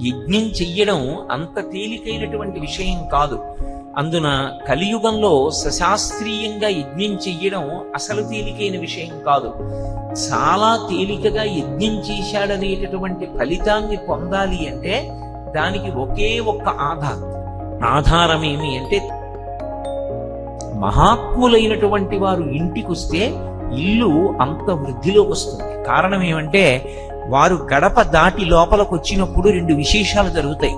యజ్ఞం చెయ్యడం అంత తేలికైనటువంటి విషయం కాదు. అందున కలియుగంలో సశాస్త్రీయంగా యజ్ఞం చెయ్యడం అసలు తేలికైన విషయం కాదు. చాలా తేలికగా యజ్ఞం చేశాడనేటటువంటి ఫలితాన్ని పొందాలి అంటే దానికి ఒకే ఒక్క ఆధారం ఆధారం ఏమి అంటే మహాత్ములైనటువంటి వారు ఇంటికొస్తే ఇల్లు అంత వృద్ధిలోకి వస్తుంది. కారణం ఏమంటే వారు గడప దాటి లోపలకొచ్చినప్పుడు రెండు విశేషాలు జరుగుతాయి.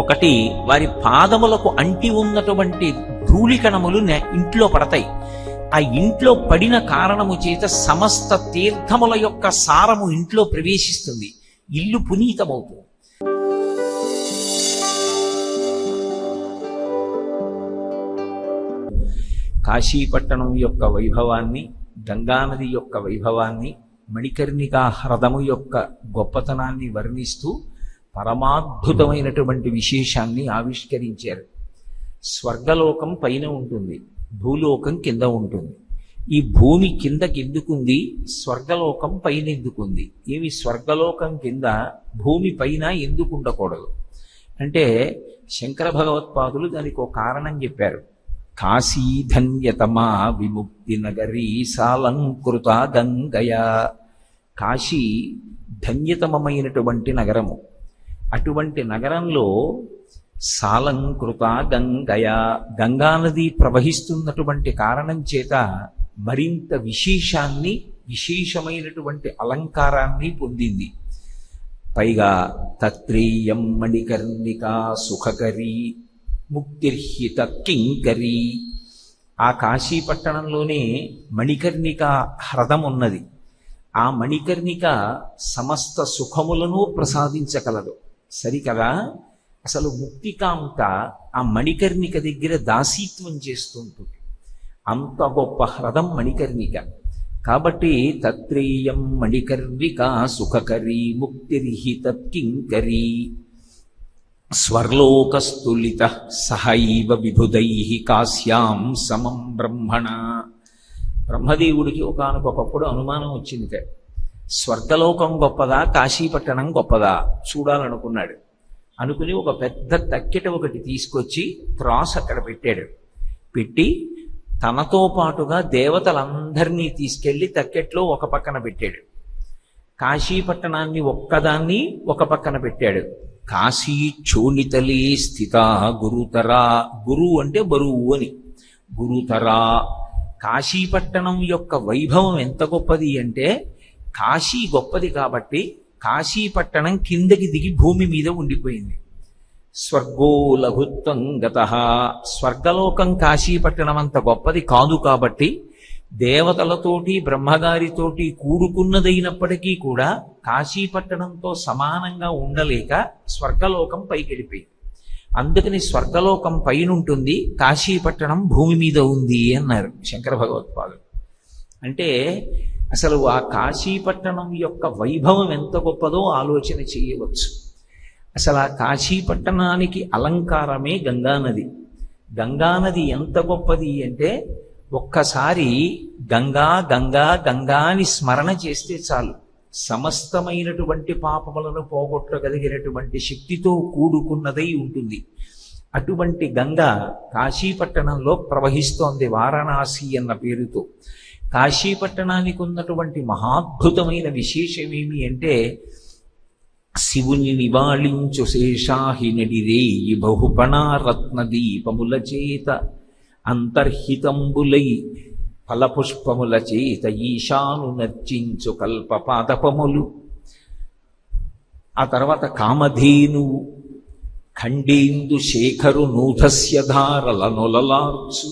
ఒకటి వారి పాదములకు అంటి ఉన్నటువంటి ధూళికణములు ఇంట్లో పడతాయి. ఆ ఇంట్లో పడిన కారణము చేత సమస్త తీర్థముల యొక్క సారము ఇంట్లో ప్రవేశిస్తుంది. ఇల్లు పునీతమవుతుంది. కాశీపట్టణం యొక్క వైభవాన్ని గంగానది యొక్క వైభవాన్ని మణికర్ణికా హ్రదము యొక్క గొప్పతనాన్ని వర్ణిస్తూ పరమాద్భుతమైనటువంటి విశేషాన్ని ఆవిష్కరించారు. స్వర్గలోకం పైన ఉంటుంది భూలోకం కింద ఉంటుంది. ఈ భూమి కిందకి ఎందుకుంది? స్వర్గలోకం పైన ఎందుకుంది? ఏమి స్వర్గలోకం కింద భూమి పైన ఎందుకు ఉండకూడదు అంటే శంకర భగవత్పాదులు దానికి ఒక కారణం చెప్పారు. కాశీ ధన్యతమా విముక్తి నగరీ సాలంకృత గంగయా కాశీ ధన్యతమమైనటువంటి నగరము. అటువంటి నగరంలో సాలంకృత గంగయ గంగానది ప్రవహిస్తున్నటువంటి కారణం చేత మరింత విశేషాన్ని విశేషమైనటువంటి అలంకారాన్ని పొందింది. పైగా తత్రేయం మణికర్ణికా సుఖకరీ ముక్తిర్హిత కింకరీ. ఆ కాశీపట్టణంలోనే మణికర్ణిక హ్రదం ఉన్నది ఆ మణికర్ణిక సమస్త సుఖములను ప్రసాదించగలదు. సరికదా అసలు ముక్తికాంత ఆ మణికర్ణిక దగ్గర దాసీత్వం చేస్తుంటుంది. అంత గొప్ప హ్రదం మణికర్ణిక. కాబట్టి తత్రేయం మణికర్ణిక సుఖకరీ ముక్తిర్హి తత్కింకరీ స్వర్లోకస్తులిత సహైవ విభుదై కాశ్యాం సమం బ్రహ్మణ. బ్రహ్మదేవుడికి ఒకనకొకప్పుడు అనుమానం వచ్చింది స్వర్గలోకం గొప్పదా కాశీపట్టణం గొప్పదా? చూడాలనుకున్నాడు. అనుకుని ఒక పెద్ద తక్కెట ఒకటి తీసుకొచ్చి త్రాస్ అక్కడ పెట్టాడు. పెట్టి తనతో పాటుగా దేవతలందరినీ తీసుకెళ్ళి తక్కెట్లో ఒక పక్కన పెట్టాడు. కాశీపట్టణాన్ని ఒక్కదాన్ని ఒక పక్కన పెట్టాడు. కాశీ చోళితలే స్థిత గురుతరా. గురు అంటే బరువు అని. గురుతరా. కాశీపట్టణం యొక్క వైభవం ఎంత గొప్పది అంటే కాశీ గొప్పది కాబట్టి కాశీపట్టణం కిందకి దిగి భూమి మీద ఉండిపోయింది. స్వర్గో లఘుత్వం గత. స్వర్గలోకం కాశీపట్టణం అంత గొప్పది కాదు కాబట్టి దేవతలతోటి బ్రహ్మగారితోటి కూడుకున్నదైనప్పటికీ కూడా కాశీపట్టణంతో సమానంగా ఉండలేక స్వర్గలోకం పైకెడిపోయింది అందుకని స్వర్గలోకం పైనుంటుంది కాశీపట్టణం భూమి మీద ఉంది అన్నారు శంకర భగవత్పాదులు. అంటే అసలు ఆ కాశీపట్టణం యొక్క వైభవం ఎంత గొప్పదో ఆలోచన చేయవచ్చు. అసలు ఆ కాశీపట్టణానికి అలంకారమే గంగానది. గంగానది ఎంత గొప్పది అంటే ఒక్కసారి గంగా గంగా గంగా అని స్మరణ చేస్తే చాలు. సమస్తమైనటువంటి పాపములను పోగొట్టగలిగినటువంటి శక్తితో కూడుకున్నదై ఉంటుంది. అటువంటి గంగ కాశీపట్టణంలో ప్రవహిస్తోంది వారణాసి అన్న పేరుతో. కాశీపట్టణానికి ఉన్నటువంటి మహాద్భుతమైన విశేషమేమి అంటే శివుని నివాళించు శేషాహినడిరేయి బహుపణారత్న దీపముల చేత అంతర్హితంబులై ఫలపుష్పముల చేత ఈశాను నర్చించు కల్పపాదపములు. ఆ తర్వాత కామధేనువు ఖండేందు శేఖరు నూధస్య ధారల నొలలార్చు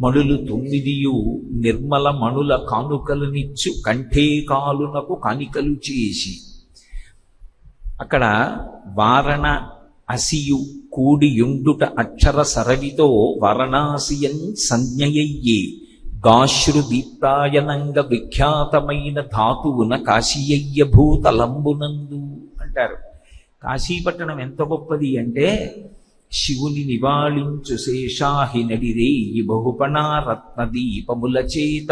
మణులు తొమ్మిదియు నిర్మల మణుల కానుకలనిచ్చు కంఠే కాలునకు కానికలు చేసి. అక్కడ వారణ అసియు కూడియుండుట అక్షర సరవితో వరణాసియన్ సంజ్ఞయ్యే గాశ్రుదీప్తాయనంగ విఖ్యాతమైన ధాతువున కాశీయ్య భూతలంబునందు అంటారు. కాశీపట్టణం ఎంత గొప్పది అంటే శివుని నివాళించు శేషాహి నడిరేయి బహుపణారత్న దీపముల చేత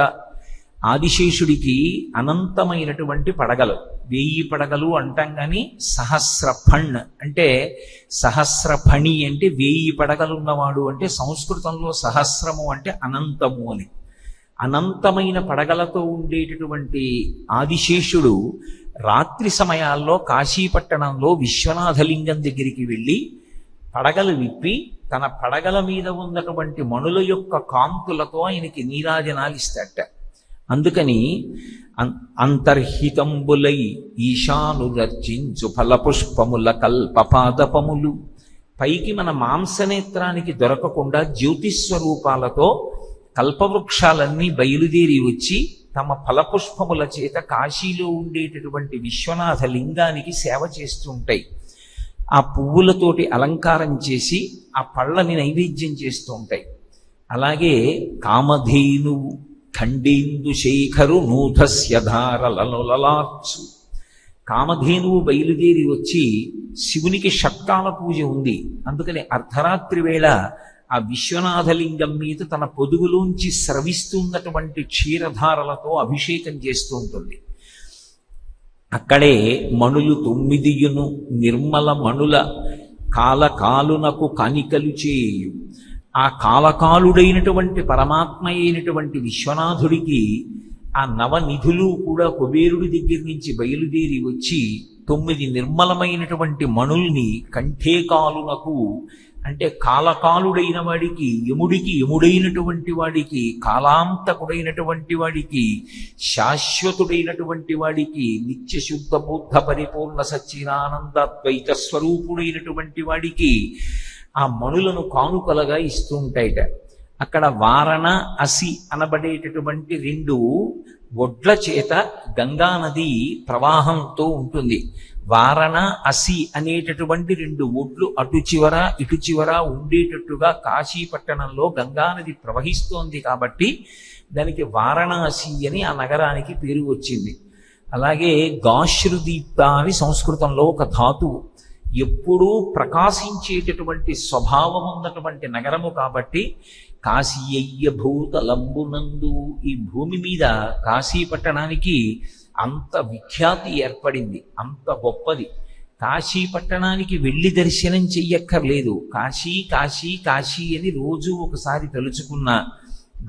ఆదిశేషుడికి అనంతమైనటువంటి పడగలు. వెయ్యి పడగలు అంటాం కానీ సహస్రఫణ్. అంటే సహస్రఫణి అంటే వెయ్యి పడగలు ఉన్నవాడు అంటే సంస్కృతంలో సహస్రము అంటే అనంతము అని. అనంతమైన పడగలతో ఉండేటటువంటి ఆదిశేషుడు రాత్రి సమయాల్లో కాశీపట్టణంలో విశ్వనాథలింగం దగ్గరికి వెళ్ళి పడగలు విప్పి తన పడగల మీద ఉన్నటువంటి మణుల యొక్క కాంతులతో ఆయనకి నీరాజనాలు ఇస్తాట అందుకని అంతర్హితంబులై ఈశాను రర్జించు ఫలపుష్పముల కల్పపాదపములు. పైకి మన మాంసనేత్రానికి దొరకకుండా జ్యోతిస్వరూపాలతో కల్పవృక్షాలన్నీ బయలుదేరి వచ్చి తమ ఫలపుష్పముల చేత కాశీలో ఉండేటటువంటి విశ్వనాథ లింగానికి సేవ చేస్తుంటాయి. ఆ పువ్వులతోటి అలంకారం చేసి ఆ పళ్ళని నైవేద్యం చేస్తూ ఉంటాయి అలాగే కామధేనువు ఖండేందు శేఖరు నూధస్యధారలలలార్చు కామధేనువు బయలుదేరి వచ్చి శివునికి షట్కాల పూజ ఉంది. అందుకని అర్ధరాత్రి వేళ ఆ విశ్వనాథలింగం మీద తన పొదుగులోంచి స్రవిస్తున్నటువంటి క్షీరధారలతో అభిషేకం చేస్తూ ఉంటుంది. అక్కడే మణులు తొమ్మిదియును నిర్మల మణుల కాలకాలునకు కనికలు చేయు ఆ కాలకాలుడైనటువంటి పరమాత్మ అయినటువంటి విశ్వనాథుడికి ఆ నవనిధులు కూడా కుబేరుడి దగ్గర నుంచి బయలుదేరి వచ్చి తొమ్మిది నిర్మలమైనటువంటి మణుల్ని కంఠేకాలునకు అంటే కాలకాలుడైన వాడికి యముడికి యముడైనటువంటి వాడికి కాలాంతకుడైనటువంటి వాడికి శాశ్వతుడైనటువంటి వాడికి నిత్య శుద్ధ బుద్ధ పరిపూర్ణ సచ్చిదానందద్వైత స్వరూపుడైనటువంటి వాడికి ఆ మణులను కానుకలుగా ఇస్తూ ఉంటాయిట అక్కడ వారణ అసి అనబడేటటువంటి రెండు ఒడ్ల చేత గంగా నది ప్రవాహంతో ఉంటుంది. వారణ అసి అనేటటువంటి రెండు ఒడ్లు అటు చివర ఇటు చివర ఉండేటట్టుగా కాశీపట్టణంలో గంగానది ప్రవహిస్తోంది కాబట్టి దానికి వారణాసి అని ఆ నగరానికి పేరు వచ్చింది. అలాగే గాశ్రుదీప్త అని సంస్కృతంలో ఒక ధాతువు ఎప్పుడూ ప్రకాశించేటటువంటి స్వభావం ఉన్నటువంటి నగరము కాబట్టి కాశీయ్య భూతలంబునందు ఈ భూమి మీద కాశీ పట్టణానికి అంత విఖ్యాతి ఏర్పడింది అంత గొప్పది. కాశీ పట్టణానికి వెళ్ళి దర్శనం చెయ్యక్కర్లేదు. కాశీ కాశీ కాశీ అని రోజు ఒకసారి తలుచుకున్న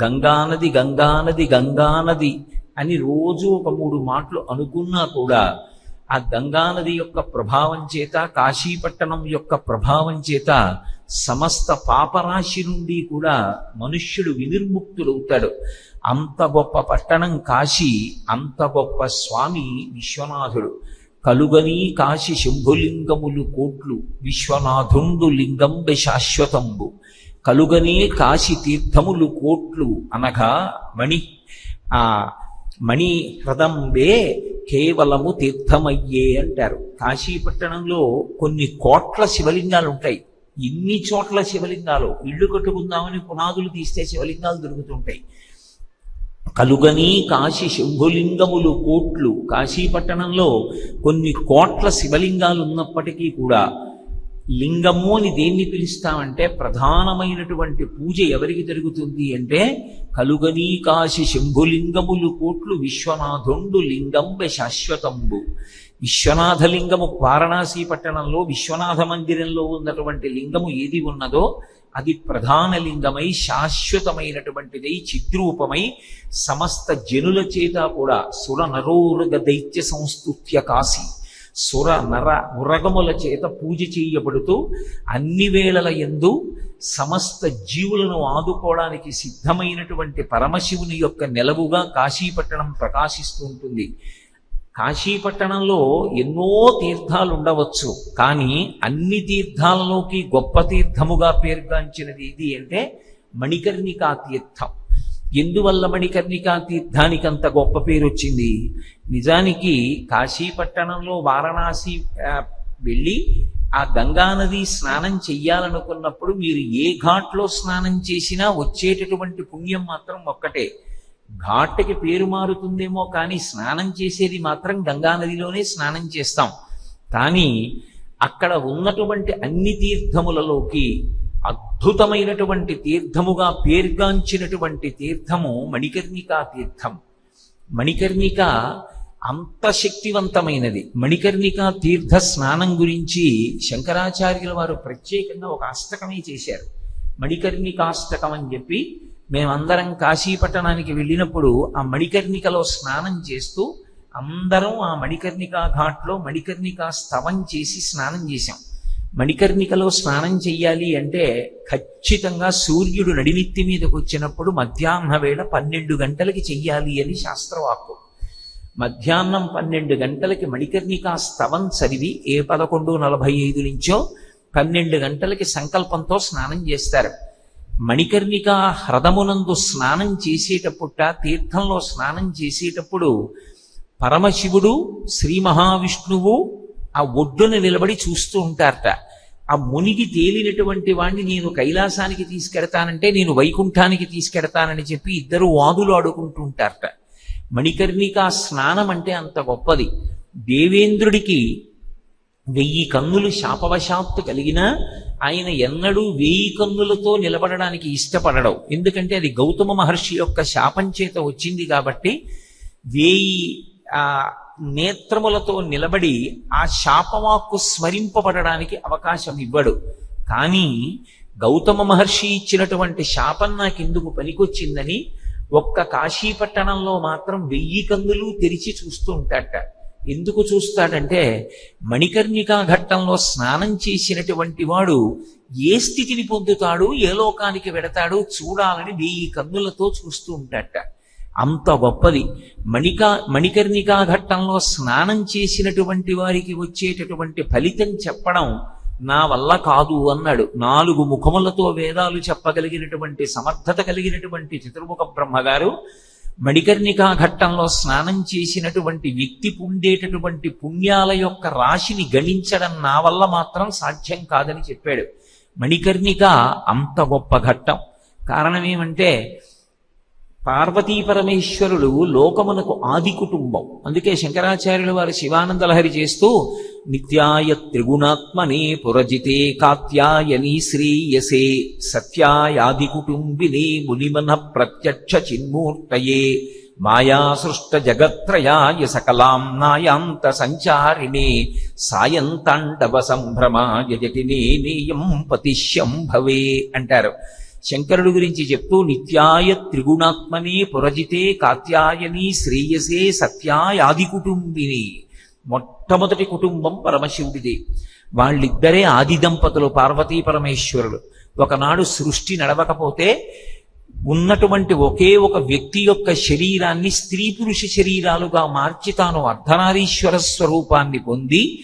గంగానది గంగానది గంగానది అని రోజు ఒక మూడు మాటలు అనుకున్నా కూడా ఆ గంగానది యొక్క ప్రభావం చేత కాశీపట్టణం యొక్క ప్రభావం చేత సమస్త పాపరాశి నుండి కూడా మనుష్యుడు వినిర్ముక్తుడవుతాడు. అంత గొప్ప పట్టణం కాశీ అంత గొప్ప స్వామి విశ్వనాథుడు. కలుగని కాశి శంభులింగములు కోట్లు విశ్వనాథుండు లింగంబె శాశ్వతంబు. కలుగనే కాశి తీర్థములు కోట్లు అనగా మణి ఆ మణి హ్రదంబే కేవలము తీర్థమయ్యే అంటారు. కాశీపట్టణంలో కొన్ని కోట్ల శివలింగాలు ఉంటాయి ఇన్ని చోట్ల శివలింగాలు. ఇళ్ళు కట్టుకుందామని పునాదులు తీస్తే శివలింగాలు దొరుకుతుంటాయి. కలుగని కాశీ శంభులింగములు కోట్లు. కాశీపట్టణంలో కొన్ని కోట్ల శివలింగాలు ఉన్నప్పటికీ కూడా లింగము అని దేన్ని పిలుస్తామంటే ప్రధానమైనటువంటి పూజ ఎవరికి జరుగుతుంది అంటే కలుగనీ కాశి శంభులింగములు కోట్లు విశ్వనాథుండు లింగంబె శాశ్వతంబు. విశ్వనాథలింగము వారణాసి పట్టణంలో విశ్వనాథ మందిరంలో ఉన్నటువంటి లింగము ఏది ఉన్నదో అది ప్రధాన లింగమై శాశ్వతమైనటువంటిదై చిద్రూపమై సమస్త జనుల చేత కూడా సుర నరోరుగ దైత్య సంస్తుత్య కాశీ. సుర నర ఉరగముల చేత పూజ చేయబడుతూ అన్ని వేళల ఎందు సమస్త జీవులను ఆదుకోవడానికి సిద్ధమైనటువంటి పరమశివుని యొక్క నెలవుగా కాశీపట్టణం ప్రకాశిస్తూ ఉంటుంది. కాశీపట్టణంలో ఎన్నో తీర్థాలు ఉండవచ్చు కానీ అన్ని తీర్థాలలోకి గొప్ప తీర్థముగా పేరుగాంచినది ఇది అంటే మణికర్ణికా తీర్థం. ఎందువల్ల మణికర్ణికా తీర్థానికి అంత గొప్ప పేరు వచ్చింది? నిజానికి కాశీపట్టణంలో వారణాసి వెళ్ళి ఆ గంగానది స్నానం చెయ్యాలనుకున్నప్పుడు మీరు ఏ ఘాట్లో స్నానం చేసినా వచ్చేటటువంటి పుణ్యం మాత్రం ఒక్కటే. ఘాట్కి పేరు మారుతుందేమో కానీ స్నానం చేసేది మాత్రం గంగానదిలోనే స్నానం చేస్తాం. కానీ అక్కడ ఉన్నటువంటి అన్ని తీర్థములలోకి అద్భుతమైనటువంటి తీర్థముగా పేర్గాంచినటువంటి తీర్థము మణికర్ణికా తీర్థం. మణికర్ణిక అంత శక్తివంతమైనది. మణికర్ణిక తీర్థ స్నానం గురించి శంకరాచార్యుల వారు ప్రత్యేకంగా ఒక అష్టకమే చేశారు. మణికర్ణికాష్టకం అని చెప్పి మేమందరం కాశీపట్టణానికి వెళ్ళినప్పుడు ఆ మణికర్ణికలో స్నానం చేస్తూ అందరం ఆ మణికర్ణికా ఘాట్లో మణికర్ణికా స్తవం చేసి స్నానం చేశాం. మణికర్ణికలో స్నానం చెయ్యాలి అంటే ఖచ్చితంగా సూర్యుడు నడినెత్తి మీదకి వచ్చినప్పుడు మధ్యాహ్న వేళ పన్నెండు గంటలకి చెయ్యాలి అని శాస్త్రవాక్కు. మధ్యాహ్నం పన్నెండు గంటలకి మణికర్ణికా స్తవం చదివి ఏ పదకొండు నలభై ఐదు నుంచో పన్నెండు గంటలకి సంకల్పంతో స్నానం చేస్తారు. మణికర్ణిక హ్రదమునందు స్నానం చేసేటప్పుట తీర్థంలో స్నానం చేసేటప్పుడు పరమశివుడు శ్రీ మహావిష్ణువు ఆ ఒడ్డున నిలబడి చూస్తూ ఉంటారట. ఆ మునిగి తేలినటువంటి వాణ్ణి నేను కైలాసానికి తీసుకెడతానంటే నేను వైకుంఠానికి తీసుకెడతానని చెప్పి ఇద్దరు వాదులు ఆడుకుంటూ ఉంటారట. మణికర్ణిక స్నానం అంటే అంత గొప్పది. దేవేంద్రుడికి వెయ్యి కన్నులు శాపవశాత్తు కలిగినా ఆయన ఎన్నడూ వెయ్యి కన్నులతో నిలబడడానికి ఇష్టపడడం. ఎందుకంటే అది గౌతమ మహర్షి యొక్క శాపం చేత వచ్చింది కాబట్టి వేయి ఆ నేత్రములతో నిలబడి ఆ శాపవాక్కు స్మరింపబడడానికి అవకాశం ఇవ్వడు. కానీ గౌతమ మహర్షి ఇచ్చినటువంటి శాపం నాకెందుకు పనికొచ్చిందని ఒక్క కాశీపట్టణంలో మాత్రం వెయ్యి కందులు తెరిచి చూస్తూ ఉంటాడట ఎందుకు చూస్తాడంటే మణికర్ణికా ఘట్టంలో స్నానం చేసినటువంటి వాడు ఏ స్థితిని పొందుతాడు ఏ లోకానికి వెడతాడు చూడాలని వెయ్యి కన్నులతో చూస్తూ ఉంటాడట అంత గొప్పది. మణికా మణికర్ణికా ఘట్టంలో స్నానం చేసినటువంటి వారికి వచ్చేటటువంటి ఫలితం చెప్పడం నా వల్ల కాదు అన్నాడు. నాలుగు ముఖములతో వేదాలు చెప్పగలిగినటువంటి సమర్థత కలిగినటువంటి చతుర్ముఖ బ్రహ్మగారు మణికర్ణికా ఘట్టంలో స్నానం చేసినటువంటి వ్యక్తి పొందేటటువంటి పుణ్యాల యొక్క రాశిని గణించడం నా వల్ల మాత్రం సాధ్యం కాదని చెప్పాడు. మణికర్ణిక అంత గొప్ప ఘట్టం. కారణం ఏమంటే పార్వతీ పరమేశ్వరులు లోకమునకు ఆది కుటుంబం. అందుకే శంకరాచార్యులు వారు శివానందలహరి చేస్తూ నిత్యాయ త్రిగుణాత్మనే పురజితే కాత్యాయని శ్రీయసే సత్యాయాది కుటుంబినే మునిమన ప్రత్యక్ష చిన్మూర్తయే మాయా సృష్ట జగత్రయాయ సకలాం నాయాంత సంచారిణే సాయంతాండవ సంభ్రమాయ జటినే నేయం పతిష్యం భవే అంటారు. శంకరుడు గురించి చెప్తూ నిత్యాయ త్రిగుణాత్మనే పురజితే కాత్యాయని శ్రేయసే సత్యాయాది కుటుంబిని. మొట్టమొదటి కుటుంబం పరమశివుడిదే. వాళ్ళిద్దరే ఆది దంపతులు పార్వతీ పరమేశ్వరుడు ఒకనాడు సృష్టి నడవకపోతే ఉన్నటువంటి ఒకే ఒక వ్యక్తి యొక్క శరీరాన్ని స్త్రీ పురుష శరీరాలుగా మార్చి తాను అర్ధనారీశ్వర స్వరూపాన్ని పొంది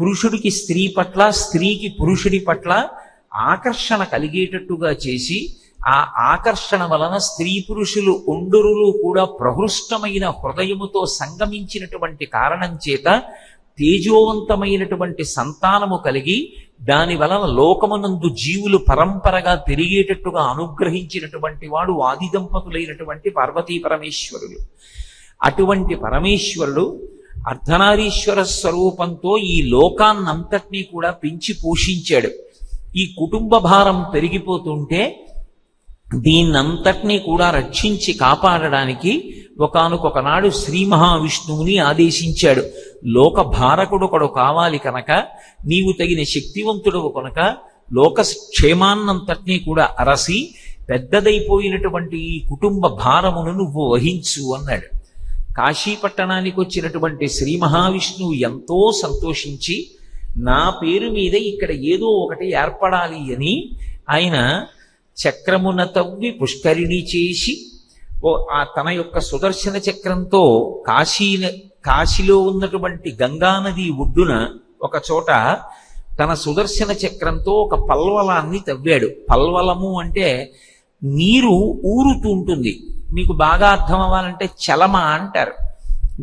పురుషుడికి స్త్రీ పట్ల స్త్రీకి పురుషుడి పట్ల ఆకర్షణ కలిగేటట్టుగా చేసి ఆ ఆకర్షణ వలన స్త్రీ పురుషులు ఒండురులు కూడా ప్రహృష్టమైన హృదయముతో సంగమించినటువంటి కారణం చేత తేజోవంతమైనటువంటి సంతానము కలిగి దాని వలన లోకమునందు జీవులు పరంపరగా పెరిగేటట్టుగా అనుగ్రహించినటువంటి వాడు ఆది దంపతులైనటువంటి పార్వతీ పరమేశ్వరుడు. అటువంటి పరమేశ్వరుడు అర్ధనారీశ్వర స్వరూపంతో ఈ లోకాన్నంతటినీ కూడా పెంచి పోషించాడు. ఈ కుటుంబ భారం పెరిగిపోతుంటే దీన్నంతటినీ కూడా రక్షించి కాపాడడానికి ఒకనకొకనాడు శ్రీ మహావిష్ణువుని ఆదేశించాడు. లోక భారకుడొకడు కావాలి కనుక నీవు తగిన శక్తివంతుడవు కనుక లోక క్షేమాన్నంతటినీ కూడా అరసి పెద్దదైపోయినటువంటి ఈ కుటుంబ భారమును నువ్వు వహించు అన్నాడు. కాశీపట్టణానికి వచ్చినటువంటి శ్రీ మహావిష్ణువు ఎంతో సంతోషించి నా పేరు మీద ఇక్కడ ఏదో ఒకటి ఏర్పడాలి అని ఆయన చక్రమున తవ్వి పుష్కరిణి చేసి ఓ ఆ తన యొక్క సుదర్శన చక్రంతో కాశీ కాశీలో ఉన్నటువంటి గంగానది ఒడ్డున ఒక చోట తన సుదర్శన చక్రంతో ఒక పల్వలాన్ని తవ్వాడు. పల్వలము అంటే నీరు ఊరుతూ ఉంటుంది. మీకు బాగా అర్థం అవ్వాలంటే చలమ అంటారు.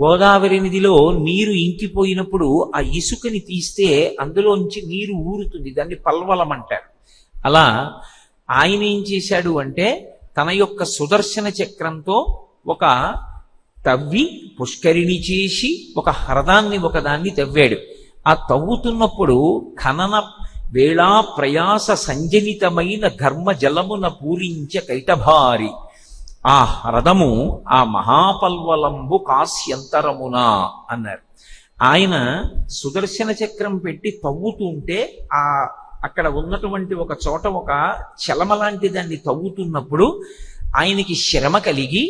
గోదావరి నదిలో నీరు ఇంకిపోయినప్పుడు ఆ ఇసుకని తీస్తే అందులోంచి నీరు ఊరుతుంది. దాన్ని పల్వలం అంటారు. అలా ఆయన ఏం చేశాడు అంటే తన యొక్క సుదర్శన చక్రంతో ఒక తవ్వి పుష్కరిణి చేసి ఒక హ్రదాన్ని ఒకదాన్ని తవ్వాడు. ఆ తవ్వుతున్నప్పుడు ఖనన వేళా ప్రయాస సంజనితమైన ధర్మ జలమున పూరించ కైటభారి. ఆ హ్రదము ఆ మహాపల్వలంబు కాస్యంతరమున అన్నారు. ఆయన సుదర్శన చక్రం పెట్టి తవ్వుతుంటే ఆ అక్కడ ఉన్నటువంటి ఒక చోట ఒక చలమ లాంటి దాన్ని తవ్వుతున్నప్పుడు ఆయనకి శ్రమ కలిగి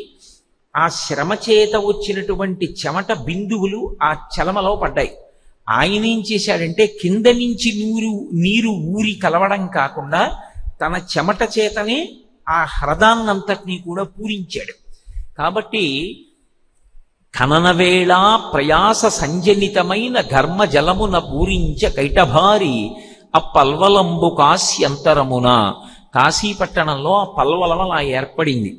ఆ శ్రమ చేత వచ్చినటువంటి చెమట బిందువులు ఆ చలమలో పడ్డాయి. ఆయన ఏం చేశాడంటే కింద నుంచి నూరు నీరు ఊరి కలవడం కాకుండా తన చెమట చేతనే ఆ హ్రదాన్నంతటినీ కూడా పూరించాడు. కాబట్టి ఖననవేళ ప్రయాస సంజనితమైన ఘర్మ జలమున పూరించ కైటభారి ఆ పల్వలంబు కాశ్యంతరమున కాశీపట్టణంలో ఆ పల్వలం అలా ఏర్పడింది.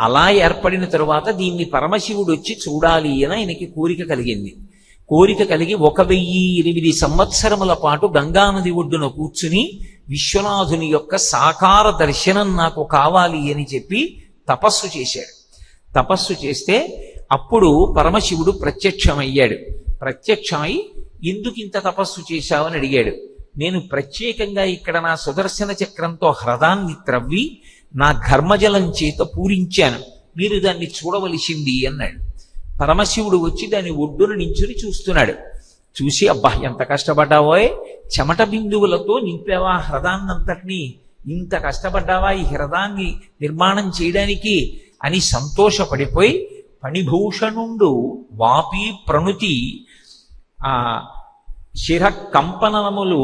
అలా ఏర్పడిన తరువాత దీన్ని పరమశివుడు వచ్చి చూడాలి అని ఆయనకి కోరిక కలిగింది. కోరిక కలిగి ఒక వెయ్యి ఎనిమిది సంవత్సరముల పాటు గంగానది ఒడ్డున కూర్చుని విశ్వనాథుని యొక్క సాకార దర్శనం నాకు కావాలి అని చెప్పి తపస్సు చేశాడు. తపస్సు చేస్తే అప్పుడు పరమశివుడు ప్రత్యక్షమయ్యాడు. ప్రత్యక్షమై ఎందుకు ఇంత తపస్సు చేశావని అడిగాడు. నేను ప్రత్యేకంగా ఇక్కడ నా సుదర్శన చక్రంతో హ్రదాన్ని త్రవ్వి నా ఘర్మజలం చేత పూరించాను. మీరు దాన్ని చూడవలసింది అన్నాడు. పరమశివుడు వచ్చి దాని ఒడ్డున నించుని చూస్తున్నాడు. చూసి అబ్బా ఎంత కష్టపడ్డావోయ్ చెమట బిందువులతో నింపావా హ్రదాన్నంతటినీ ఇంత కష్టపడ్డావా ఈ హ్రదాన్ని నిర్మాణం చేయడానికి? అని సంతోషపడిపోయి ఫణిభూషణుండు వాపి ప్రణుతి ఆ శిర కంపనములు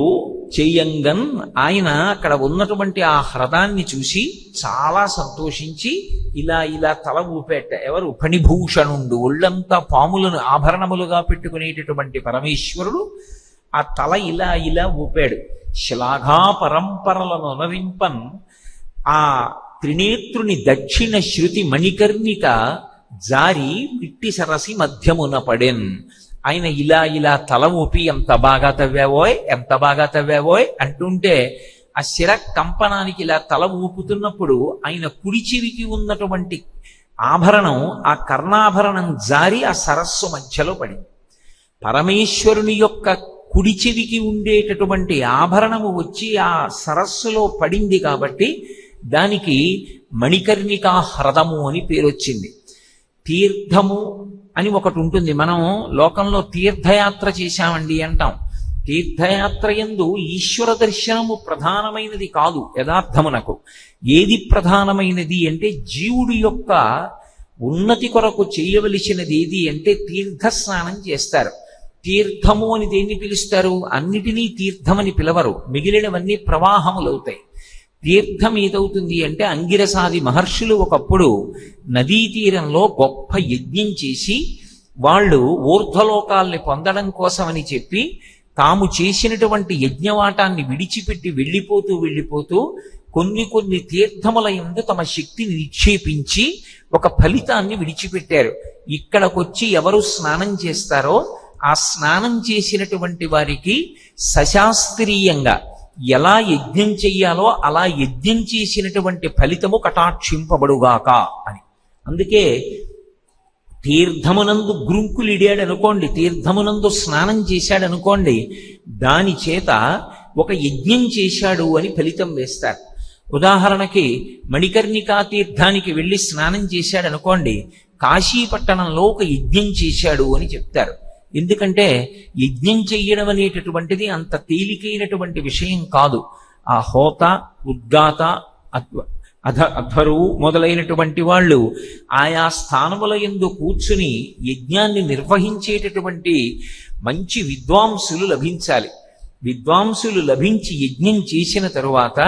చేయంగన్ ఆయన అక్కడ ఉన్నటువంటి ఆ హ్రదాన్ని చూసి చాలా సంతోషించి ఇలా ఇలా తల ఊపేట ఎవరు? ఫణిభూషణుండు ఒళ్ళంతా పాములను ఆభరణములుగా పెట్టుకునేటటువంటి పరమేశ్వరుడు ఆ తల ఇలా ఇలా ఊపాడు. శ్లాఘా పరంపరలను అనరింపన్ ఆ త్రినేత్రుని దక్షిణ శృతి మణికర్ణిక జారి మిట్టి సరసి మధ్యమున పడెన్. ఆయన ఇలా ఇలా తల ఊపి ఎంత బాగా తవ్వావోయ్ ఎంత బాగా తవ్వావోయ్ అంటుంటే ఆ శిర కంపనానికి ఇలా తల ఊపుతున్నప్పుడు ఆయన కుడి చెవికి ఉన్నటువంటి ఆభరణం ఆ కర్ణాభరణం జారి ఆ సరస్సు మధ్యలో పడింది. పరమేశ్వరుని యొక్క కుడి చెవికి ఉండేటటువంటి ఆభరణము వచ్చి ఆ సరస్సులో పడింది కాబట్టి దానికి మణికర్ణికా హ్రదము అని పేరు వచ్చింది తీర్థము అని ఒకటి ఉంటుంది. మనం లోకంలో తీర్థయాత్ర చేశామండి అంటాం. తీర్థయాత్ర ఎందు ఈశ్వర దర్శనము ప్రధానమైనది కాదు యథార్థమునకు. ఏది ప్రధానమైనది అంటే జీవుడి యొక్క ఉన్నతి కొరకు చేయవలసినది ఏది అంటే తీర్థ స్నానం చేస్తారు. తీర్థము అని దేన్ని పిలుస్తారు? అన్నిటినీ తీర్థమని పిలవరు. మిగిలినవన్నీ ప్రవాహములవుతాయి. తీర్థం ఏదవుతుంది అంటే అంగిరసాది మహర్షులు ఒకప్పుడు నదీ తీరంలో గొప్ప యజ్ఞం చేసి వాళ్ళు ఊర్ధ్వలోకాల్ని పొందడం కోసమని చెప్పి తాము చేసినటువంటి యజ్ఞవాటాన్ని విడిచిపెట్టి వెళ్ళిపోతూ వెళ్ళిపోతూ కొన్ని కొన్ని తీర్థముల ఎందు తమ శక్తిని నిక్షేపించి ఒక ఫలితాన్ని విడిచిపెట్టారు. ఇక్కడకొచ్చి ఎవరు స్నానం చేస్తారో ఆ స్నానం చేసినటువంటి వారికి సశాస్త్రీయంగా ఎలా యజ్ఞం చెయ్యాలో అలా యజ్ఞం చేసినటువంటి ఫలితము కటాక్షింపబడుగాక అని. అందుకే తీర్థమునందు గ్రుంకులిడాడు అనుకోండి తీర్థమునందు స్నానం చేశాడు అనుకోండి దాని చేత ఒక యజ్ఞం చేశాడు అని ఫలితం వేస్తారు. ఉదాహరణకి మణికర్ణికా తీర్థానికి వెళ్ళి స్నానం చేశాడు అనుకోండి కాశీపట్టణంలో ఒక యజ్ఞం చేశాడు అని చెప్తారు. ఎందుకంటే యజ్ఞం చెయ్యడం అనేటటువంటిది అంత తేలికైనటువంటి విషయం కాదు. ఆ హోత ఉద్గాత అధ్వ అధ అధ్వరువు మొదలైనటువంటి వాళ్ళు ఆయా స్థానముల ఎందు కూర్చుని యజ్ఞాన్ని నిర్వహించేటటువంటి మంచి విద్వాంసులు లభించాలి. విద్వాంసులు లభించి యజ్ఞం చేసిన తరువాత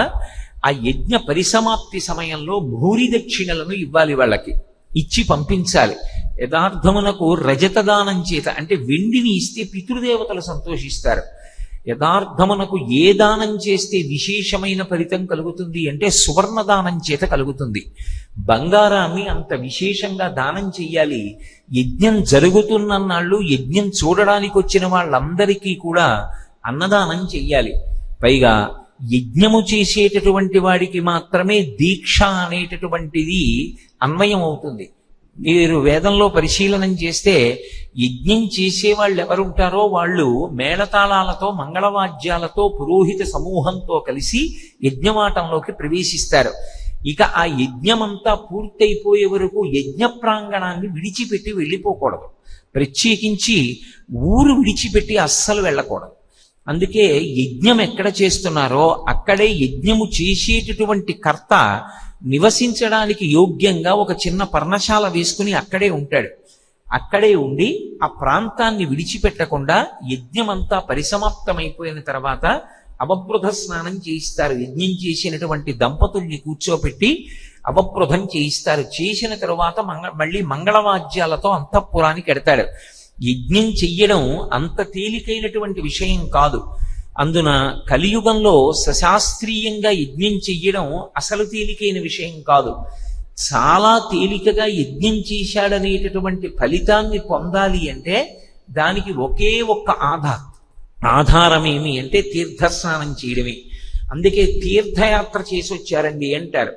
ఆ యజ్ఞ పరిసమాప్తి సమయంలో భూరి దక్షిణలను ఇవ్వాలి వాళ్ళకి. ఇచ్చి పంపించాలి. యథార్థమునకు రజతదానం చేత అంటే వెండిని ఇస్తే పితృదేవతలు సంతోషిస్తారు. యథార్థమునకు ఏ దానం చేస్తే విశేషమైన ఫలితం కలుగుతుంది అంటే సువర్ణ దానం చేత కలుగుతుంది. బంగారాన్ని అంత విశేషంగా దానం చెయ్యాలి. యజ్ఞం జరుగుతున్నన్నాళ్ళు యజ్ఞం చూడడానికి వచ్చిన వాళ్ళందరికీ కూడా అన్నదానం చెయ్యాలి. పైగా యజ్ఞము చేసేటటువంటి వాడికి మాత్రమే దీక్ష అనేటటువంటిది అన్వయం అవుతుంది మీరు వేదంలో పరిశీలనం చేస్తే యజ్ఞం చేసే వాళ్ళు ఎవరుంటారో వాళ్ళు మేళతాళాలతో మంగళవాద్యాలతో పురోహిత సమూహంతో కలిసి యజ్ఞమాటంలోకి ప్రవేశిస్తారు. ఇక ఆ యజ్ఞమంతా పూర్తయిపోయే వరకు యజ్ఞ ప్రాంగణాన్ని విడిచిపెట్టి వెళ్ళిపోకూడదు. ప్రత్యేకించి ఊరు విడిచిపెట్టి అస్సలు వెళ్ళకూడదు. అందుకే యజ్ఞం ఎక్కడ చేస్తున్నారో అక్కడే యజ్ఞము చేసేటటువంటి కర్త నివసించడానికి యోగ్యంగా ఒక చిన్న పర్ణశాల వేసుకుని అక్కడే ఉంటాడు. అక్కడే ఉండి ఆ ప్రాంతాన్ని విడిచిపెట్టకుండా యజ్ఞమంతా పరిసమాప్తమైపోయిన తర్వాత అవబృధ స్నానం చేయిస్తారు. యజ్ఞం చేసినటువంటి దంపతుల్ని కూర్చోపెట్టి అవబృధం చేయిస్తారు. చేసిన తరువాత మంగ మళ్ళీ మంగళవాద్యాలతో అంతఃపురానికి ఎడతాడు. యజ్ఞం చెయ్యడం అంత తేలికైనటువంటి విషయం కాదు. అందున కలియుగంలో సశాస్త్రీయంగా యజ్ఞం చెయ్యడం అసలు తేలికైన విషయం కాదు. చాలా తేలికగా యజ్ఞం చేశాడనేటటువంటి ఫలితాన్ని పొందాలి అంటే దానికి ఒకే ఒక్క ఆధార ఆధారం ఏమి అంటే తీర్థస్నానం చేయడమే. అందుకే తీర్థయాత్ర చేసి వచ్చారండి అంటారు.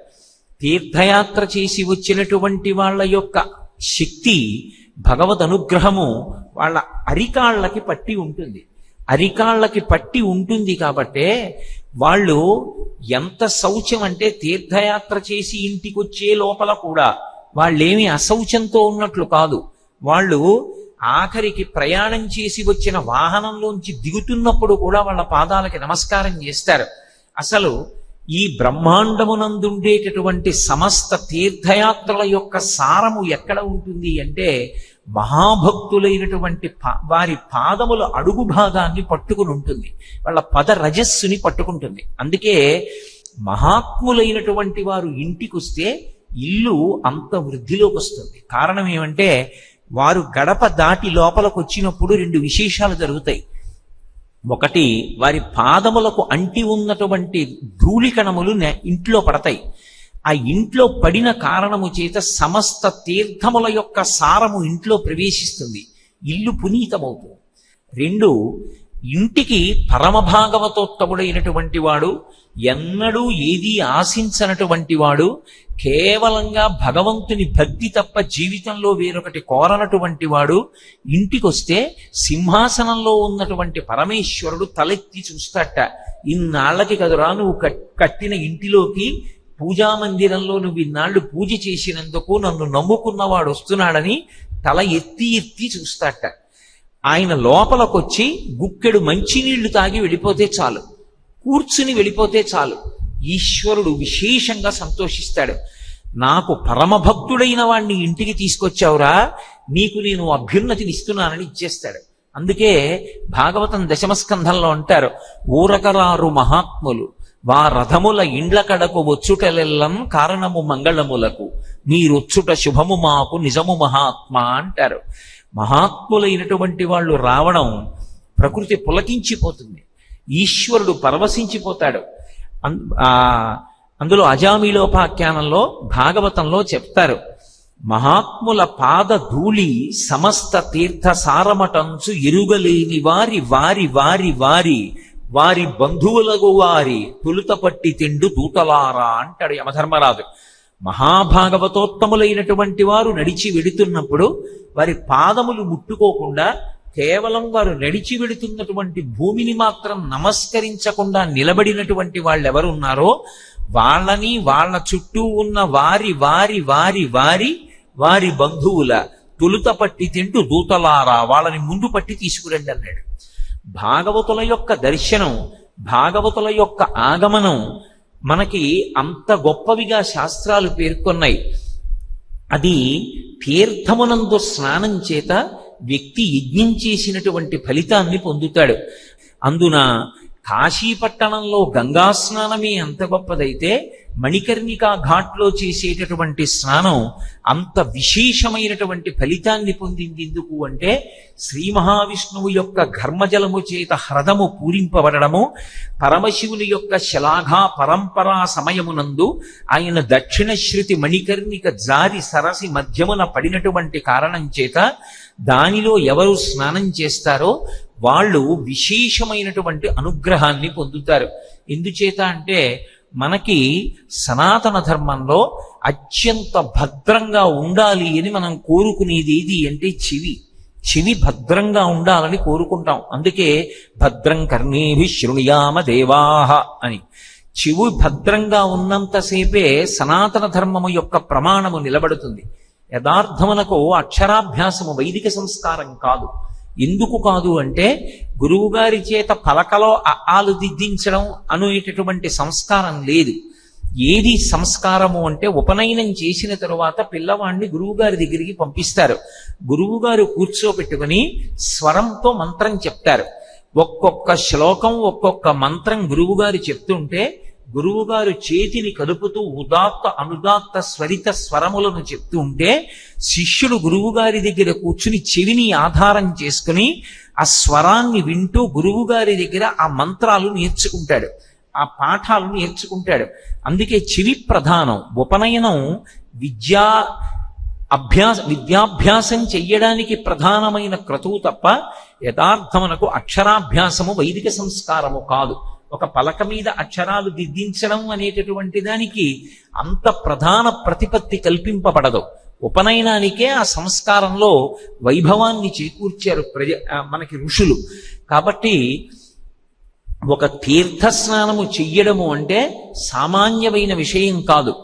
తీర్థయాత్ర చేసి వచ్చినటువంటి వాళ్ళ యొక్క శక్తి భగవద్ అనుగ్రహము వాళ్ళ అరికాళ్ళకి పట్టి ఉంటుంది. అరికాళ్ళకి పట్టి ఉంటుంది కాబట్టే వాళ్ళు ఎంత శౌచం అంటే తీర్థయాత్ర చేసి ఇంటికి వచ్చే లోపల కూడా వాళ్ళేమి అశౌచంతో ఉన్నట్లు కాదు. వాళ్ళు ఆఖరికి ప్రయాణం చేసి వచ్చిన వాహనంలోంచి దిగుతున్నప్పుడు కూడా వాళ్ళ పాదాలకి నమస్కారం చేస్తారు. అసలు ఈ బ్రహ్మాండమునందుండేటటువంటి సమస్త తీర్థయాత్రల యొక్క సారము ఎక్కడ ఉంటుంది అంటే మహాభక్తులైనటువంటి పా- వారి పాదముల అడుగు భాగాన్ని పట్టుకుని ఉంటుంది. వాళ్ళ పద రజస్సుని పట్టుకుంటుంది. అందుకే మహాత్ములైనటువంటి వారు ఇంటికి వస్తే ఇల్లు అంత వృద్ధిలోకి వస్తుంది కారణం ఏమంటే వారు గడప దాటి లోపలకు వచ్చినప్పుడు రెండు విశేషాలు జరుగుతాయి. ఒకటి వారి పాదములకు అంటి ఉన్నటువంటి ధూళికణములు ఇంట్లో పడతాయి. ఆ ఇంట్లో పడిన కారణము చేత సమస్త తీర్థముల యొక్క సారము ఇంట్లో ప్రవేశిస్తుంది. ఇల్లు పునీతమవుతుంది. రెండు ఇంటికి పరమభాగవతోత్తముడైనటువంటి వాడు ఎన్నడూ ఏదీ ఆశించనటువంటి వాడు కేవలంగా భగవంతుని భక్తి తప్ప జీవితంలో వేరొకటి కోరనటువంటి వాడు ఇంటికొస్తే సింహాసనంలో ఉన్నటువంటి పరమేశ్వరుడు తలెత్తి చూస్తాట ఇన్నాళ్ళకి కదురా నువ్వు కట్టిన ఇంటిలోకి పూజా మందిరంలో నువ్వు ఇన్నాళ్ళు పూజ చేసినందుకు నన్ను నమ్ముకున్నవాడు వస్తున్నాడని తల ఎత్తి ఎత్తి చూస్తాట ఆయన లోపలకొచ్చి గుక్కెడు మంచినీళ్ళు తాగి వెళ్ళిపోతే చాలు. కూర్చుని వెళ్ళిపోతే చాలు. ఈశ్వరుడు విశేషంగా సంతోషిస్తాడు. నాకు పరమభక్తుడైన వాణ్ణి ఇంటికి తీసుకొచ్చావురా నీకు నేను అభ్యున్నతిని ఇస్తున్నానని ఇచ్చేస్తాడు. అందుకే భాగవతం దశమస్కంధంలో అంటారు ఊరకరారు మహాత్ములు వా రథముల ఇండ్ల కడకు వచ్చుటలెల్లం కారణము మంగళములకు. మీరొచ్చుట శుభము మాకు నిజము మహాత్మా అంటారు. మహాత్ములైనటువంటి వాళ్ళు రావడం ప్రకృతి పులకించిపోతుంది. ఈశ్వరుడు పరవశించిపోతాడు. అందులో అజామిలోపాఖ్యానంలో భాగవతంలో చెప్తారు. మహాత్ముల పాద ధూళి సమస్త తీర్థ సారమటంచు ఎరుగలేని వారి వారి వారి వారి వారి బంధువులకు వారి తులుత పట్టి తిండు దూతలారా అంటాడు యమధర్మరాజు. మహాభాగవతోత్తములైనటువంటి వారు నడిచి వెడుతున్నప్పుడు వారి పాదములు ముట్టుకోకుండా కేవలం వారు నడిచి వెడుతున్నటువంటి భూమిని మాత్రం నమస్కరించకుండా నిలబడినటువంటి వాళ్ళు ఎవరున్నారో వాళ్ళని వాళ్ళ చుట్టూ ఉన్న వారి వారి వారి వారి వారి బంధువుల తొలుత పట్టి తింటూ దూతలారా వాళ్ళని ముందు పట్టి తీసుకురండి అన్నాడు. భాగవతుల యొక్క దర్శనం భాగవతుల యొక్క ఆగమనం మనకి అంత గొప్పవిగా శాస్త్రాలు పేర్కొన్నాయి. అది తీర్థమునందు స్నానం చేత వ్యక్తి యజ్ఞం చేసినటువంటి ఫలితాన్ని పొందుతాడు. అందున కాశీపట్టణంలో గంగా స్నానమే అంత గొప్పదైతే మణికర్ణికా ఘాట్లో చేసేటటువంటి స్నానం అంత విశేషమైనటువంటి ఫలితాన్ని పొందింది ఎందుకు అంటే శ్రీ మహావిష్ణువు యొక్క ఘర్మజలము చేత హ్రదము పూరింపబడము పరమశివుని యొక్క శలాఘా పరంపరా సమయమునందు ఆయన దక్షిణ శృతి మణికర్ణిక జారి సరసి మధ్యమున పడినటువంటి కారణం చేత దానిలో ఎవరు స్నానం చేస్తారో వాళ్ళు విశేషమైనటువంటి అనుగ్రహాన్ని పొందుతారు. ఎందుచేత అంటే మనకి సనాతన ధర్మంలో అత్యంత భద్రంగా ఉండాలి అని మనం కోరుకునేది ఏది అంటే చెవి. చెవి భద్రంగా ఉండాలని కోరుకుంటాం. అందుకే భద్రం కర్ణేభి శృణుయామ దేవాహ అని. చెవు భద్రంగా ఉన్నంతసేపే సనాతన ధర్మము యొక్క ప్రమాణము నిలబడుతుంది. యథార్థమునకు అక్షరాభ్యాసము వైదిక సంస్కారం కాదు. ఎందుకు కాదు అంటే గురువుగారి చేత పలకలో ఆలు దిద్దించడం అనేటటువంటి సంస్కారం లేదు. ఏది సంస్కారము అంటే ఉపనయనం చేసిన తరువాత పిల్లవాడిని గురువుగారి దగ్గరికి పంపిస్తారు. గురువుగారు కూర్చోబెట్టుకుని స్వరంతో మంత్రం చెప్తారు. ఒక్కొక్క శ్లోకం ఒక్కొక్క మంత్రం గురువుగారు చెప్తుంటే గురువుగారు చేతిని కలుపుతూ ఉదాత్త అనుదాత్త స్వరిత స్వరములను చెప్తూ ఉంటే శిష్యుడు గురువుగారి దగ్గర కూర్చుని చెవిని ఆధారం చేసుకుని ఆ స్వరాన్ని వింటూ గురువుగారి దగ్గర ఆ మంత్రాలు నేర్చుకుంటాడు ఆ పాఠాలు నేర్చుకుంటాడు. అందుకే చెవి ప్రధానం ఉపనయనం విద్యా అభ్యాస విద్యాభ్యాసం చెయ్యడానికి ప్రధానమైన క్రతువు తప్ప యథార్థమునకు అక్షరాభ్యాసము వైదిక సంస్కారము కాదు. ఒక పలక మీద అక్షరాలు దిద్దించడం అనేటటువంటి దానికి అంత ప్రధాన ప్రతిపత్తి కల్పింపబడదు. ఉపనయనానికే ఆ సంస్కారంలో వైభవాన్ని చేకూర్చారు ప్రజ మనకి ఋషులు. కాబట్టి ఒక తీర్థ స్నానము చెయ్యడము అంటే సామాన్యమైన విషయం కాదు.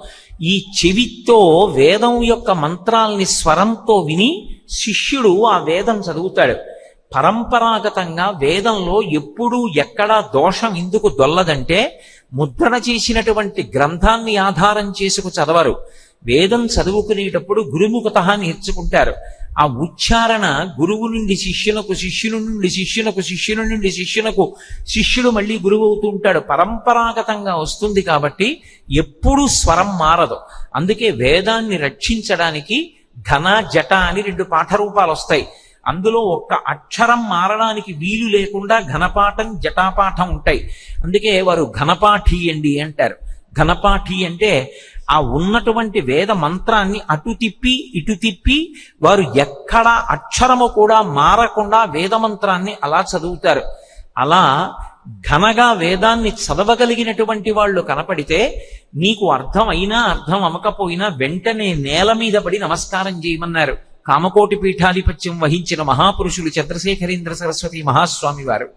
ఈ చెవితో వేదం యొక్క మంత్రాల్ని స్వరంతో విని శిష్యుడు ఆ వేదం చదువుతాడు. పరంపరాగతంగా వేదంలో ఎప్పుడూ ఎక్కడా దోషం ఎందుకు దొల్లదంటే ముద్రణ చేసినటువంటి గ్రంథాన్ని ఆధారం చేసుకు చదవరు. వేదం చదువుకునేటప్పుడు గురుముఖత నేర్చుకుంటారు. ఆ ఉచ్చారణ గురువు నుండి శిష్యునకు శిష్యుని నుండి శిష్యునకు శిష్యుని నుండి శిష్యునకు శిష్యుడు మళ్ళీ గురువు అవుతూ ఉంటాడు. పరంపరాగతంగా వస్తుంది కాబట్టి ఎప్పుడూ స్వరం మారదు. అందుకే వేదాన్ని రక్షించడానికి ఘన జట అని రెండు పాఠరూపాలు వస్తాయి. అందులో ఒక్క అక్షరం మారడానికి వీలు లేకుండా ఘనపాఠం జటాపాఠం ఉంటాయి. అందుకే వారు ఘనపాఠి అండి అంటారు. ఘనపాఠి అంటే ఆ ఉన్నటువంటి వేద మంత్రాన్ని అటు తిప్పి ఇటు తిప్పి వారు ఎక్కడ అక్షరము కూడా మారకుండా వేద మంత్రాన్ని అలా చదువుతారు. అలా ఘనగా వేదాన్ని చదవగలిగినటువంటి వాళ్ళు కనపడితే నీకు అర్థం అయినా అర్థం అవ్వకపోయినా వెంటనే నేల మీద పడి నమస్కారం చేయమన్నారు. కామకోటి పీఠాధిపత్యం వహించిన మహాపురుషులు చంద్రశేఖరేంద్ర సరస్వతి మహాస్వామి వారు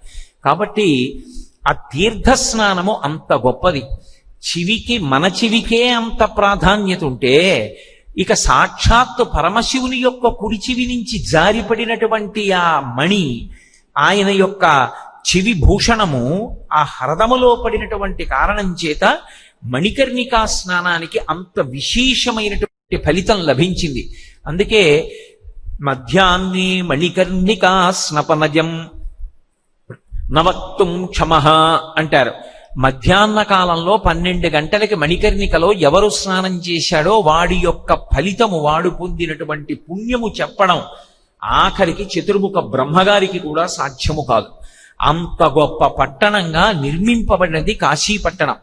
కాబట్టి ఆ తీర్థ స్నానము అంత గొప్పది. చివికి మన చివికే అంత ప్రాధాన్యత ఉంటే ఇక సాక్షాత్తు పరమశివుని యొక్క కుడిచివి నుంచి జారిపడినటువంటి ఆ మణి ఆయన యొక్క చివి భూషణము ఆ హరదములో పడినటువంటి కారణం చేత మణికర్ణికా స్నానానికి అంత విశేషమైనటువంటి ఫలితం లభించింది. అందుకే మధ్యాహ్నే మణికర్ణికా స్నపనజం నవక్తుం క్షమ అంటారు. మధ్యాహ్న కాలంలో పన్నెండు గంటలకి మణికర్ణికలో ఎవరు స్నానం చేశాడో వాడి యొక్క ఫలితము వాడు పొందినటువంటి పుణ్యము చెప్పడం ఆఖరికి చతుర్ముఖ బ్రహ్మగారికి కూడా సాధ్యము కాదు. అంత గొప్ప పట్టణంగా నిర్మింపబడినది కాశీ పట్టణం